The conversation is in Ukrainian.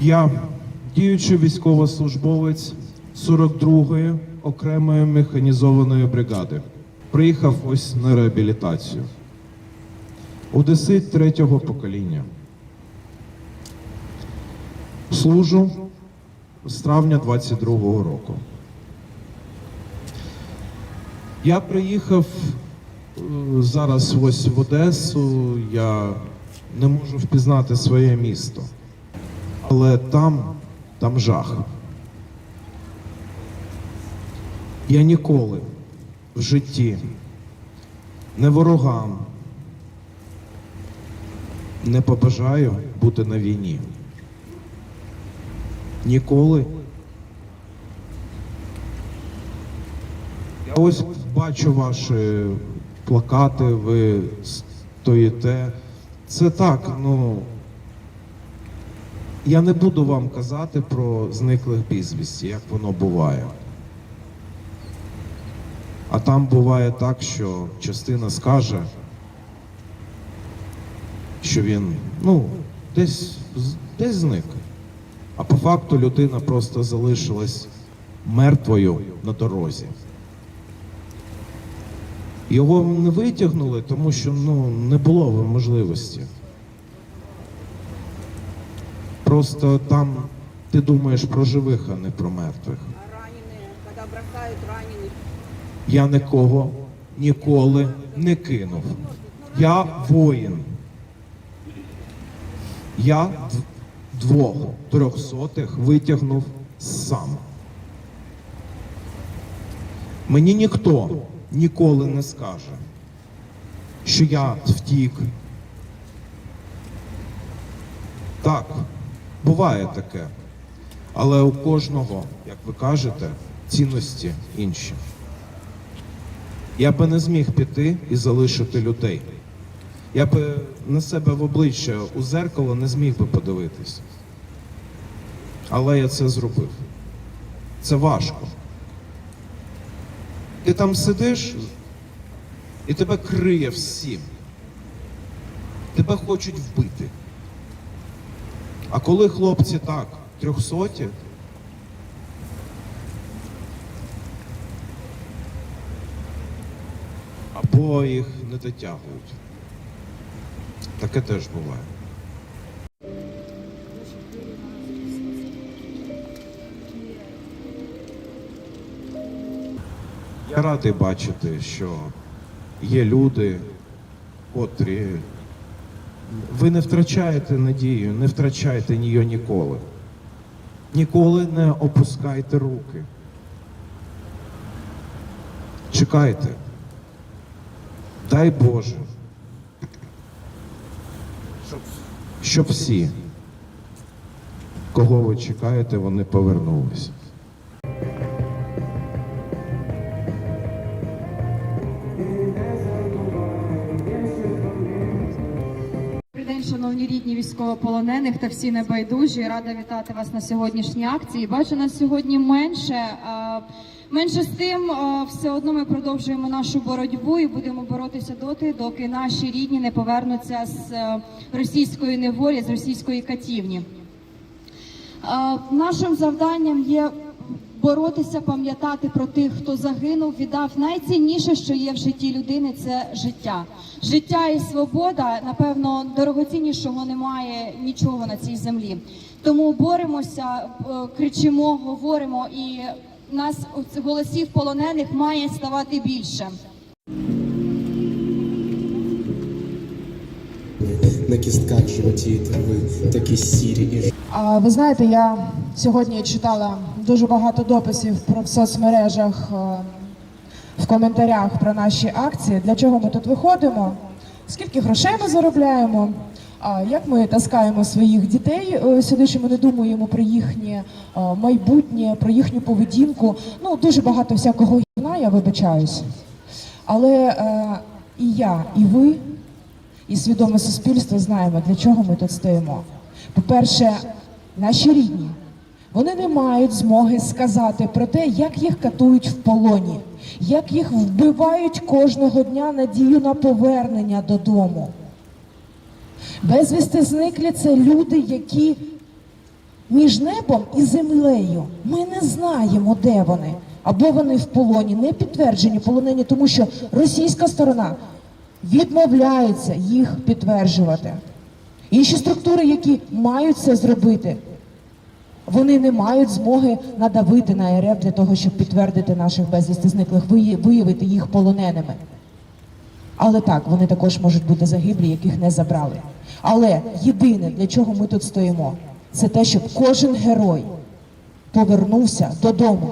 Я діючий військовослужбовець 42-ї окремої механізованої бригади. Приїхав ось на реабілітацію. Одесит третього покоління. Служу з травня 22-го року. Я приїхав е, зараз ось в Одесу. Я не можу впізнати своє місто. Але там, там жах. Я ніколи в житті не ворогам не побажаю бути на війні. Ніколи. Я ось бачу ваші плакати, ви стоїте. Це так, ну. Я не буду вам казати про зниклих безвісті, як воно буває. А там буває так, що частина скаже, що він, ну, десь, десь зник. А по факту людина просто залишилась мертвою на дорозі. Його не витягнули, тому що ну, не було можливості. Просто там ти думаєш про живих, а не про мертвих. Я нікого ніколи не кинув. Я воїн. Я двох трьохсотих витягнув сам. Мені ніхто ніколи не скаже, що я втік. Так, буває таке. Але у кожного, як ви кажете, цінності інші. Я би не зміг піти і залишити людей. Я би на себе в обличчя у зеркало не зміг би подивитись. Але я це зробив. Це важко. Ти там сидиш і тебе криє всім. Тебе хочуть вбити. А коли хлопці так, трьохсоті, або їх не дотягують. Таке теж буває. Я радий бачити, що є люди, котрі ви не втрачаєте надію, не втрачайте її ніколи. Ніколи не опускайте руки. Чекайте. Дай Боже, щоб всі, кого ви чекаєте, вони повернулися. Шановні рідні військовополонених та всі небайдужі. Рада вітати вас на сьогоднішній акції. Бачу нас сьогодні менше. Менше з тим, все одно ми продовжуємо нашу боротьбу і будемо боротися доти, доки наші рідні не повернуться з е, російської неволі, з російської катівні. Нашим завданням є боротися, пам'ятати про тих, хто загинув, віддав найцінніше, що є в житті людини, це життя. Життя і свобода, напевно, дорогоціннішого немає нічого на цій землі. Тому боремося, е, кричимо, говоримо, і нас голосів полонених має ставати більше. На кістках животі трави, такі сірі. А ви знаєте, я сьогодні я читала дуже багато дописів про в соцмережах е, в коментарях про наші акції. Для чого ми тут виходимо? Скільки грошей ми заробляємо? Як ми таскаємо своїх дітей е, сюди, що ми не думаємо про їхнє е, майбутнє, про їхню поведінку? Ну дуже багато всякого гівна, я вибачаюсь. Але і я, і ви, і свідоме суспільство знаємо, для чого ми тут стоїмо. По-перше, наші рідні, вони не мають змоги сказати про те, як їх катують в полоні, як їх вбивають кожного дня надію на повернення додому. Безвісти зниклі це люди, які між небом і землею. Ми не знаємо, де вони. Або вони в полоні, не підтверджені полонені, тому що російська сторона відмовляється їх підтверджувати. Інші структури, які мають це зробити, вони не мають змоги надавити на РФ для того, щоб підтвердити наших безвісти зниклих, виявити їх полоненими. Але так, вони також можуть бути загиблі, яких не забрали. Але єдине, для чого ми тут стоїмо, це те, щоб кожен герой повернувся додому,